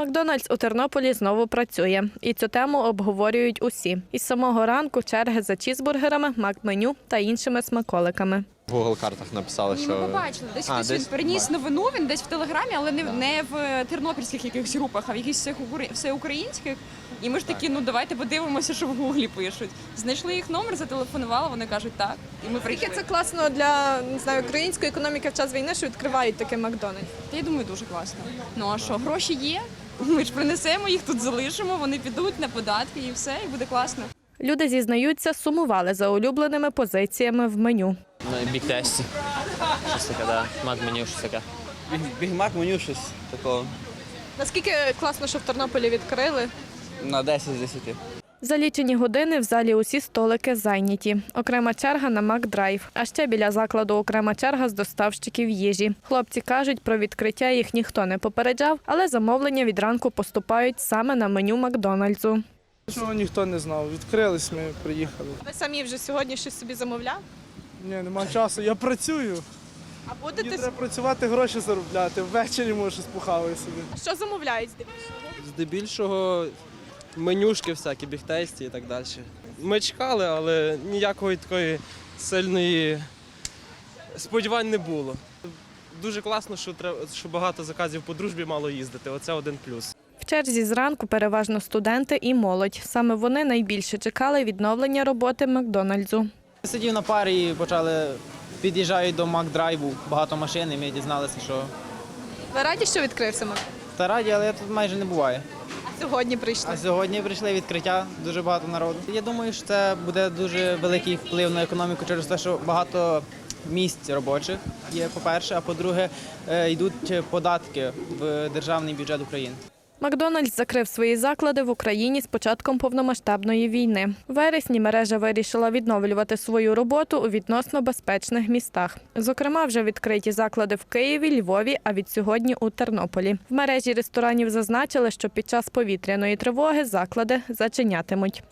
Макдональдс у Тернополі знову працює, і цю тему обговорюють усі. Із самого ранку черги за чізбургерами, макменю та іншими смаколиками. В Google картах написали, що ми побачили. Десь хтось десь він переніс новину, він десь в телеграмі, але не, не в тернопільських якихось групах, а в якихось всеукраїнських. І ми ж такі, ну давайте подивимося, що в гуглі пишуть. Знайшли їх номер, зателефонували, вони кажуть так. І ми прийшли. Скільки це класно для не знаю української економіки в час війни, що відкривають таке Макдональдс. Та я думаю, дуже класно. Ну а що, гроші є? Ми ж принесемо їх тут залишимо, вони підуть на податки і все, і буде класно. Люди зізнаються, сумували за улюбленими позиціями в меню. На бік тесті. Щось таке, да. Мак меню, щось таке. Бігмак меню щось такого Наскільки класно, що в Тернополі відкрили? на 10 з 10. За лічені години в залі усі столики зайняті. Окрема черга на Макдрайв. А ще біля закладу окрема черга з доставщиків їжі. Хлопці кажуть, про відкриття їх ніхто не попереджав, але замовлення від ранку поступають саме на меню Макдональдсу. Чого ніхто не знав. Відкрились, ми приїхали. Ви самі вже сьогодні щось собі замовляв? Ні, нема часу. Я працюю. А Мені будете треба працювати, гроші заробляти. Ввечері може щось похаваю собі. що замовляють здебільшого? Здебільшого менюшки всякі, бігтесті і так далі. Ми чекали, але ніякої такої сильної сподівань не було. Дуже класно, що треба, що багато заказів по дружбі мало їздити. Оце один плюс. В черзі зранку переважно студенти і молодь. Саме вони найбільше чекали відновлення роботи Макдональдсу. Сидів на парі і почали під'їжджають до Макдрайву, багато машин, і ми дізналися, що Ви раді, що відкрився Мак? та раді, але я тут майже не буває. Сьогодні прийшли. А сьогодні прийшли відкриття, дуже багато народу. Я думаю, що це буде дуже великий вплив на економіку через те, що багато місць робочих є, по-перше, а по-друге, е, йдуть податки в державний бюджет України. Макдональдс закрив свої заклади в Україні з початком повномасштабної війни. В вересні мережа вирішила відновлювати свою роботу у відносно безпечних містах. Зокрема, вже відкриті заклади в Києві, Львові, а від сьогодні у Тернополі. В мережі ресторанів зазначили, що під час повітряної тривоги заклади зачинятимуть.